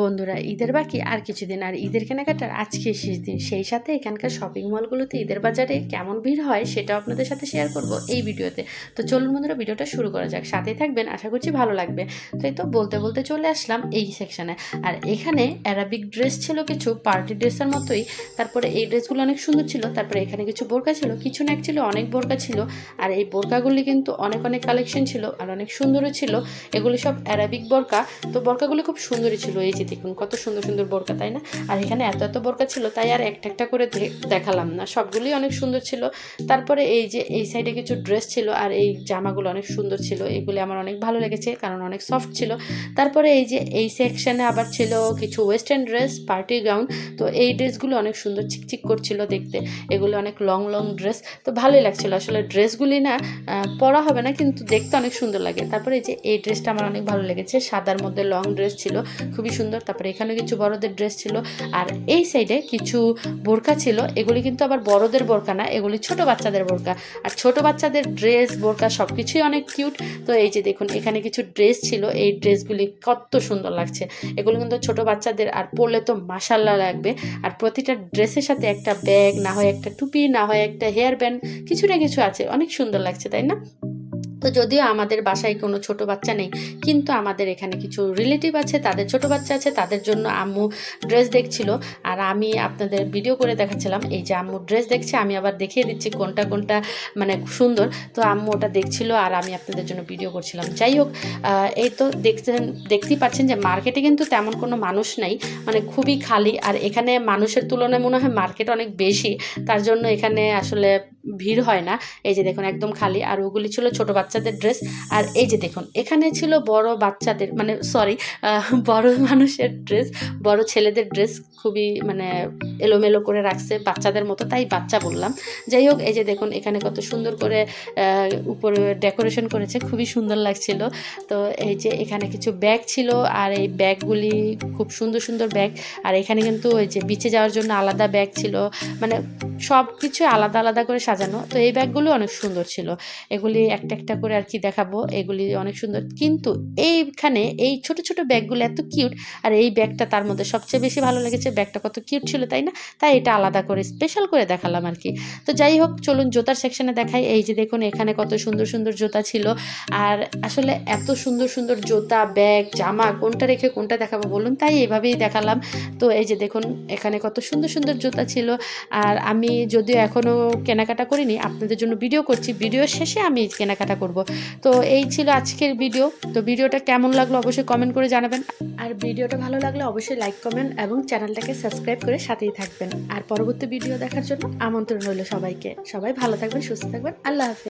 বন্ধুরা ঈদের বাকি আর কিছুদিন। আর ঈদের কেনাকাটার আজকে শেষ দিন। সেই সাথে এখানকার শপিং মলগুলোতে ঈদের বাজারে কেমন ভিড় হয় সেটাও আপনাদের সাথে শেয়ার করব এই ভিডিওতে। তো চলুন বন্ধুরা ভিডিওটা শুরু করা যাক। সাথেই থাকবেন আশা করছি ভালো লাগবে। তো এই তো বলতে বলতে চলে আসলাম এই সেকশানে আর এখানে অ্যারাবিক ড্রেস ছিল কিছু পার্টি ড্রেসের মতোই। তারপরে এই ড্রেসগুলো অনেক সুন্দর ছিল। তারপরে এখানে কিছু বোরকা ছিল। কিছু না ছিল অনেক বোরকা ছিল। আর এই বোরকাগুলি কিন্তু অনেক অনেক কালেকশন ছিল আর অনেক সুন্দরও ছিল। এগুলি সব অ্যারাবিক বোরকা। তো বোরকাগুলি খুব সুন্দরই ছিল। এই যে দেখুন, কত সুন্দর সুন্দর বোরকা, তাই না? আর এখানে এত এত বোরকা ছিল, তাই আর একটা একটা করে দেখালাম না। সবগুলি অনেক সুন্দর ছিল। তারপরে এই যে, এই সাইডে কিছু ড্রেস ছিল, আর এই জামাগুলো অনেক সুন্দর ছিল। এগুলি আমার অনেক ভালো লেগেছে, কারণ অনেক সফট ছিল। তারপরে এই যে, এই সেকশানে আবার ছিল কিছু ওয়েস্টার্ন ড্রেস পার্টি গাউন তো এই ড্রেসগুলো অনেক সুন্দর চিকচিক করছিল দেখতে। এগুলো অনেক লং লং ড্রেস তো ভালোই লাগছিল। আসলে ড্রেসগুলি না পরা হবে না, কিন্তু দেখতে অনেক সুন্দর লাগে। তারপরে এই যে, এই ড্রেসটা আমার অনেক ভালো লেগেছে। সাদার মধ্যে লং ড্রেস ছিল। খুবই সুন্দর তারপরে এখানে কিছু বড়দের ড্রেস ছিল। আর এই সাইডে কিছু বোরকা ছিল। এগুলি কিন্তু আবার বড়দের বোরকা না, এগুলি ছোট বাচ্চাদের বোরকা আর ছোট বাচ্চাদের ড্রেস বোরকা সব কিছুই অনেক কিউট তো এই যে দেখুন, এখানে কিছু ড্রেস ছিল। এই ড্রেসগুলি কত সুন্দর লাগছে। এগুলো কিন্তু ছোট বাচ্চাদের, আর পরলে তো মাসাল্লাহ লাগবে। আর প্রতিটা ড্রেসের সাথে একটা ব্যাগ না হয় একটা টুপি, না হয় একটা হেয়ার ব্যান্ড কিছু না কিছু আছে। অনেক সুন্দর লাগছে, তাই না? তো যদিও আমাদের বাসায় কোনো ছোট বাচ্চা নেই, কিন্তু আমাদের এখানে কিছু রিলেটিভ আছে, তাদের ছোট বাচ্চা আছে, তাদের জন্য আম্মু ড্রেস দেখছিল। আর আমি আপনাদের ভিডিও করে দেখাচ্ছিলাম, এই যে আম্মু ড্রেস দেখছে, আমি আবার দেখিয়ে দিচ্ছি কোনটা কোনটা মানে সুন্দর। তো আম্মু ওটা দেখছিল আর আমি আপনাদের জন্য ভিডিও করছিলাম। যাই হোক এই তো দেখছেন, দেখতেই পাচ্ছেন যে মার্কেটে কিন্তু তেমন কোনো মানুষ নাই মানে খুবই খালি। আর এখানে মানুষের তুলনায় মনে হয় মার্কেট অনেক বেশি, তার জন্য এখানে আসলে ভিড় হয় না। এই যে দেখুন, একদম খালি। আর ওগুলি ছিল ছোট বাচ্চাদের ড্রেস। আর এই যে দেখুন, এখানে ছিল বড় বাচ্চাদের মানে সরি বড় মানুষের ড্রেস, বড় ছেলেদের ড্রেস খুবই মানে এলোমেলো করে রাখছে বাচ্চাদের মতো, তাই বাচ্চা বললাম। যাই হোক, এই যে দেখুন, এখানে কত সুন্দর করে উপরে ডেকোরেশন করেছে, খুবই সুন্দর লাগছিল। তো এই যে এখানে কিছু ব্যাগ ছিল, আর এই ব্যাগগুলি খুব সুন্দর সুন্দর ব্যাগ। আর এখানে কিন্তু ওই যে বিচে যাওয়ার জন্য আলাদা ব্যাগ ছিল। মানে সব কিছু আলাদা আলাদা করে সাজানো। তো এই ব্যাগগুলো অনেক সুন্দর ছিল। এগুলি একটা একটা করে আর কি দেখাবো। এগুলি অনেক সুন্দর। কিন্তু এইখানে এই ছোট ছোট ব্যাগগুলো এত কিউট। আর এই ব্যাগটা তার মধ্যে সবচেয়ে বেশি ভালো লেগেছে। ব্যাগটা কত কিউট ছিল, তাই না? তাই এটা আলাদা করে স্পেশাল করে দেখালাম আর কি। তো যাই হোক, চলুন জুতার সেকশনে দেখাই। এই যে দেখুন, এখানে কত সুন্দর সুন্দর জুতা ছিল। আর আসলে এত সুন্দর সুন্দর জুতা, ব্যাগ, জামা, কোনটা রেখে কোনটা দেখাবো বলুন? তাই এভাবেই দেখালাম। তো এই যে দেখুন, এখানে কত সুন্দর সুন্দর জুতা ছিল। আর আমি যদিও এখনও কেনাকাটা করিনি, আপনাদের জন্য ভিডিও করছি। ভিডিওর শেষে আমি কেনাকাটা করব। তো এই ছিল আজকের ভিডিও তো ভিডিওটা কেমন লাগল অবশ্যই কমেন্ট করে জানাবেন। আর ভিডিওটা ভালো লাগলে অবশ্যই লাইক কমেন্ট এবং চ্যানেলটাকে সাবস্ক্রাইব করে সাথেই থাকবেন। আর পরবর্তী ভিডিও দেখার জন্য আমন্ত্রণ রইল সবাইকে। সবাই ভালো থাকবেন, সুস্থ থাকবেন। আল্লাহ হাফিজ।